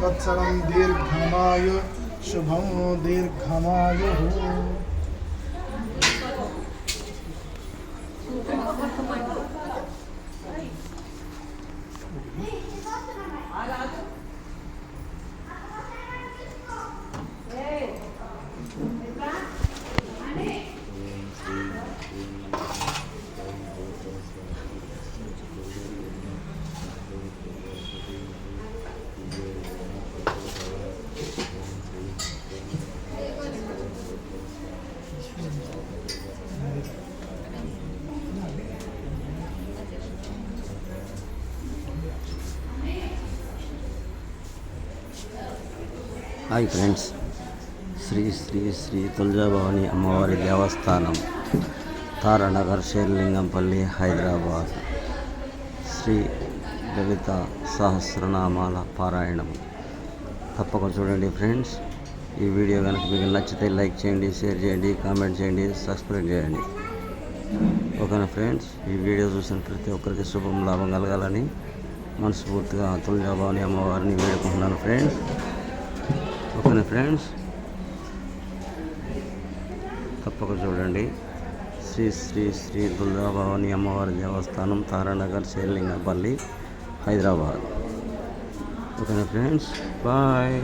वत्सरं दीर्घमायु शुभं दीर्घमायुः Hey! Hi friends. Shri Shri Shri Tuljabhavani అమ్మవారి దేవస్థానం తారానగర్ షేర్లింగంపల్లి హైదరాబాద్. శ్రీ లలిత సహస్రనామాల పారాయణం. తప్పకుండా చూడండి ఫ్రెండ్స్. ఈ వీడియో కనుక మీకు నచ్చితే లైక్ చేయండి షేర్ చేయండి కామెంట్ చేయండి సబ్స్క్రైబ్ చేయండి. ఓకేనా ఫ్రెండ్స్? ఈ వీడియో చూసిన ప్రతి ఒక్కరికి శుభం లాభం కలగాలని మనస్ఫూర్తిగా తులజాభవాని అమ్మవారిని వేడుకుంటున్నాను ఫ్రెండ్స్. ఓకేనా ఫ్రెండ్స్. తప్పక చూడండి. శ్రీ శ్రీ శ్రీ దుర్గాభవాని అమ్మవారి దేవస్థానం తారానగర్ శేర్లింగపల్లి హైదరాబాద్. ఓకేనా ఫ్రెండ్స్? బాయ్.